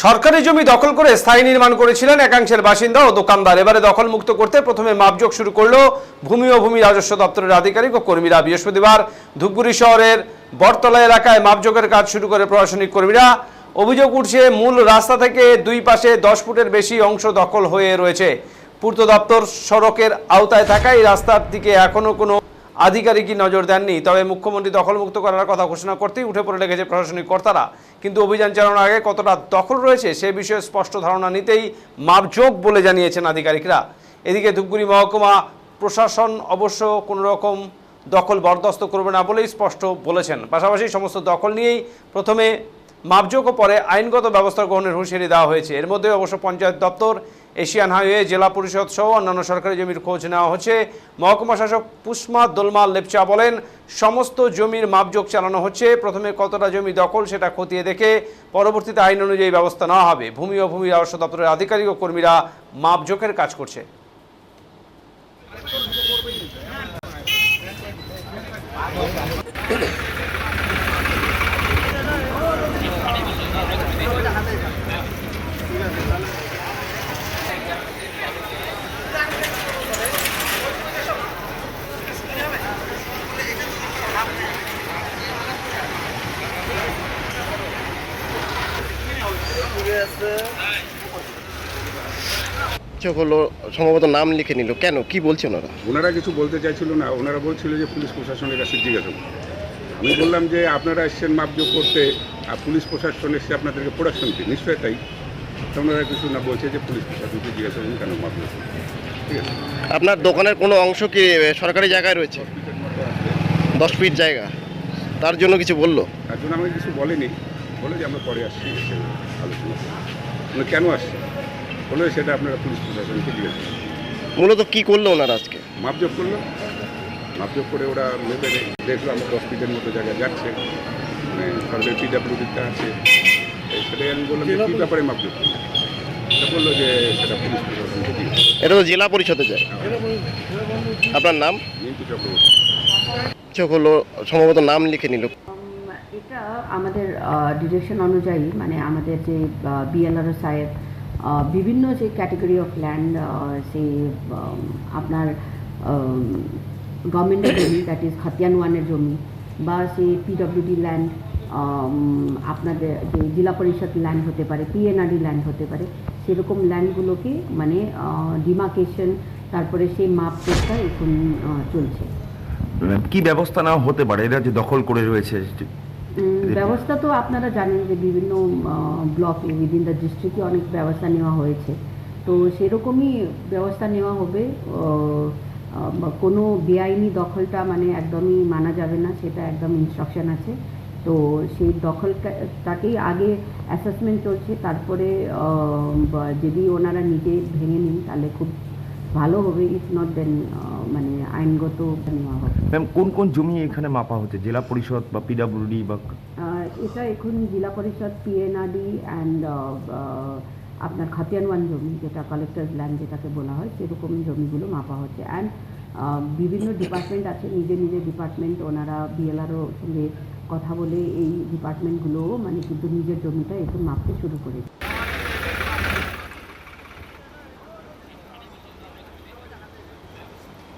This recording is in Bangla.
সরকারি জমি দখল করে স্থায়ী নির্মাণ করেছিলেন একাংশের বাসিন্দা ও দোকানদার। এবারে দখল মুক্ত করতে প্রথমে মাপযোগ শুরু করল ভূমি ও ভূমি রাজস্ব দপ্তরের আধিকারিক ও কর্মীরা। বৃহস্পতিবার ধূপগুড়ি শহরের বটতলা এলাকায় মাপযোগের কাজ শুরু করে প্রশাসনিক কর্মীরা। অভিযোগ উঠছে, মূল রাস্তা থেকে দুই পাশে দশ ফুটের বেশি অংশ দখল হয়ে রয়েছে। পূর্ত দপ্তর সড়কের আওতায় থাকা এই রাস্তার দিকে এখনও কোনো আধিকারিকই নজর দেননি। তবে মুখ্যমন্ত্রী দখলমুক্ত করার কথা ঘোষণা করতেই উঠে পড়ে লেগেছে প্রশাসনিক কর্তারা। কিন্তু অভিযান চালানোর আগে কতটা দখল রয়েছে সে বিষয়ে স্পষ্ট ধারণা নিতেই মাপযোগ বলে জানিয়েছেন আধিকারিকরা। এদিকে ধূপগুড়ি মহকুমা প্রশাসন অবশ্য কোনো রকম দখল বরদাস্ত করবে না বলেই স্পষ্ট বলেছেন। পাশাপাশি সমস্ত দখল নিয়েই প্রথমে মাপযোগ পরে আইনগত ব্যবস্থা গ্রহণের হুঁশিয়ারি দেওয়া হয়েছে। এর মধ্যে অবশ্য পঞ্চায়েত দপ্তর, এশিয়ান হাইওয়ে, জেলা পরিষদ সহ অন্যান্য সরকারি জমির খোঁজ নেওয়া হচ্ছে। মহকুমা শাসক পুষ্মা দোলমাল লেপচা বলেন, সমস্ত জমির মাপযোগ চালানো হচ্ছে। প্রথমে কতটা জমি দখল সেটা খতিয়ে দেখে পরবর্তীতে আইন অনুযায়ী ব্যবস্থা নেওয়া হবে। ভূমি ও ভূমি রাজস্ব দপ্তরের আধিকারিক ও কর্মীরা মাপযোগের কাজ করছে। চোখ হলো সম্ভবত নাম লিখে নিল। কেন? কি বলছেন ওরা? ওনারা কিছু বলতে চাইছিল না। ওনারা বলছিল যে পুলিশ প্রশাসনের কাছে জিজ্ঞাসা। আমি বললাম যে আপনারা এসছেন মাপযোগ করতে আর পুলিশ প্রশাসন এসছে আপনাদেরকে প্রোডাকশন দিতে নিশ্চয়ই তাই? ওনারা কিছু না বলছে যে পুলিশ প্রশাসনকে জিজ্ঞাসা করুন কেন মাপযোগ। ঠিক আছে? আপনার দোকানের কোনো অংশ কি সরকারি জায়গায় রয়েছে? দশ ফিট জায়গা। তার জন্য কিছু বলল? তার জন্য আমাকে কিছু বলেনি। বলে যে আমরা পরে আসছি এসে আলোচনা করব। মানে কেন আসছে? বলে সেটা আপনারা পুলিশ প্রশাসনকে জিজ্ঞাসা মূলত কি করল ওনারা আজকে? মাপযোগ করল। মাপযোগ করে ওরা মেপে দেখল আমরা দশ ফিটের মতো জায়গায় যাচ্ছে। মানে সরকারি পিডাব্লিউডিতে আছে। সেটাই আমি বললাম যে কী ব্যাপারে মাপযোগ করল? এটা বলল যে সেটা পুলিশ প্রশাসনকে দিয়ে এটা তো জেলা পরিষদে যায়। আপনার নাম? মিন্টু চক্রবর্তী। চোখ হলো সম্ভবত নাম লিখে নিল। এটা আমাদের ডিরেকশন অনুযায়ী মানে আমাদের যে বিএলআরও সাহেব বিভিন্ন যে ক্যাটেগরি অফ ল্যান্ড সে আপনার গভর্নমেন্টের জমি দ্যাট ইজ খাতিয়ান ওয়ানের জমি, বা সেই পিডব্লিউডি ল্যান্ড আপনাদের যে জেলা পরিষদ ল্যান্ড হতে পারে পিএনআরডি ল্যান্ড হতে পারে, সেরকম ল্যান্ডগুলোকে মানে ডিমার্কেশন তারপরে সেই মাপ চেষ্টা এখন চলছে। কি ব্যবস্থা নেওয়া হতে পারে? এরা যে দখল করে রয়েছে ব্যবস্থা তো আপনারা জানেন যে বিভিন্ন ব্লকে উইদিন দ্য ডিস্ট্রিক্টে অনেক ব্যবস্থা নেওয়া হয়েছে। তো সেরকমই ব্যবস্থা নেওয়া হবে। কোনো বেআইনি দখলটা মানে একদমই মানা যাবে না সেটা একদম ইনস্ট্রাকশন আছে। তো সেই দখলটাকেই আগে অ্যাসেসমেন্ট চলছে তারপরে যদি ওনারা নিজে ভেঙে নিন তাহলে খুব ভালো হবে ইফ নট দেন মানে আইনগত নেওয়া হবে। ম্যাম কোন কোন জমি এখানে মাপা হচ্ছে? জেলা পরিষদ বা পিডাব্লিউডি বা এটা এখন জেলা পরিষদ পিএনআরডি অ্যান্ড আপনার খাতিয়ানওয়ান জমি যেটা কালেক্টর ল্যান্ড যেটাকে বলা হয় সেরকম জমিগুলো মাপা হচ্ছে। অ্যান্ড বিভিন্ন ডিপার্টমেন্ট আছে নিজের নিজের ডিপার্টমেন্ট ওনারা বিএলআরও সঙ্গে কথা বলে এই ডিপার্টমেন্টগুলোও মানে কিন্তু নিজের জমিটা এখন মাপতে শুরু করেছে।